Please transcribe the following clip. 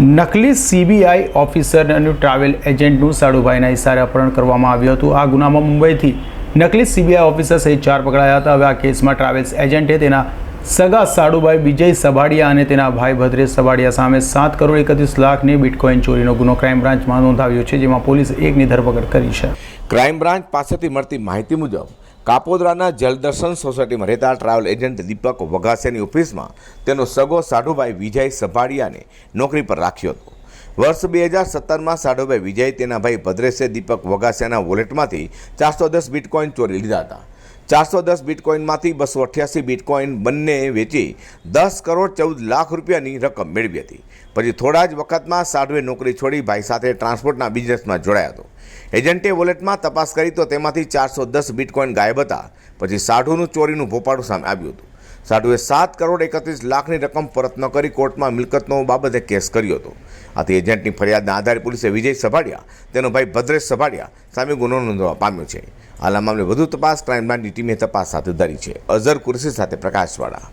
નકલી CBI officer અને travel એજન્ટનું સાડુભાઈના ઇશારે અપહરણ કરવામાં આવ્યું હતું. આ ગુનામાં મુંબઈથી નકલી સીબીઆઈ ઓફિસર સહિત ચાર પકડાયા હતા. હવે આ કેસમાં ટ્રાવેલ્સ એજન્ટે તેના સગા સાડુભાઈ વિજય સભાડિયા અને તેના ભાઈ ભદ્રેશ સભાડિયા સામે સાત કરોડ એકત્રીસ લાખની બિટકોઇન ચોરીનો ગુનો ક્રાઇમ બ્રાન્ચમાં નોંધાવ્યો છે, જેમાં પોલીસે એકની ધરપકડ કરી છે. ક્રાઇમ બ્રાન્ચ પાસેથી મળતી માહિતી મુજબ કાપોદરાના જલદર્શન સોસાયટીમાં રહેતા ટ્રાવેલ એજન્ટ દીપક વઘાસિયાની ઓફિસમાં તેનો સગો સાઢુભાઈ વિજય સભાડિયાને નોકરી પર રાખ્યો હતો. વર્ષ બે હજાર સત્તરમાં સાઢુભાઈ વિજય તેના ભાઈ ભદ્રેશે દીપક વઘાસિયાના વોલેટમાંથી ચારસો દસ બિટકોઇન ચોરી લીધા હતા. ચારસો દસ બિટકોઇનમાંથી બસો અઠ્યાસી બિટકોઇન બંને વેચી દસ કરોડ ચૌદ લાખ રૂપિયાની રકમ મેળવી હતી. પછી થોડા જ વખતમાં સાઢવે નોકરી છોડી ભાઈ સાથે ટ્રાન્સપોર્ટના બિઝનેસમાં જોડાયો હતો. એજન્ટે વોલેટમાં તપાસ કરી તો તેમાંથી ચારસો દસ બિટકોઇન ગાયબ હતા. પછી સાઢુનું ચોરીનું ભોપાળું સામે આવ્યું હતું. સાઢુએ સાત કરોડ એકત્રીસ લાખની રકમ પરત ન કરી કોર્ટમાં મિલકતનો બાબતે કેસ કર્યો હતો. આથી એજન્ટની ફરિયાદના આધારે પોલીસે વિજય સભાડિયા, તેનો ભાઈ ભદ્રેશ સભાડિયા સામે ગુનો નોંધવા પામ્યો છે. હાલ આ મામલે વધુ તપાસ ક્રાઇમ બ્રાન્ચની ટીમે તપાસ હાથ ધરી છે. અઝર કુરશી સાથે પ્રકાશવાળા.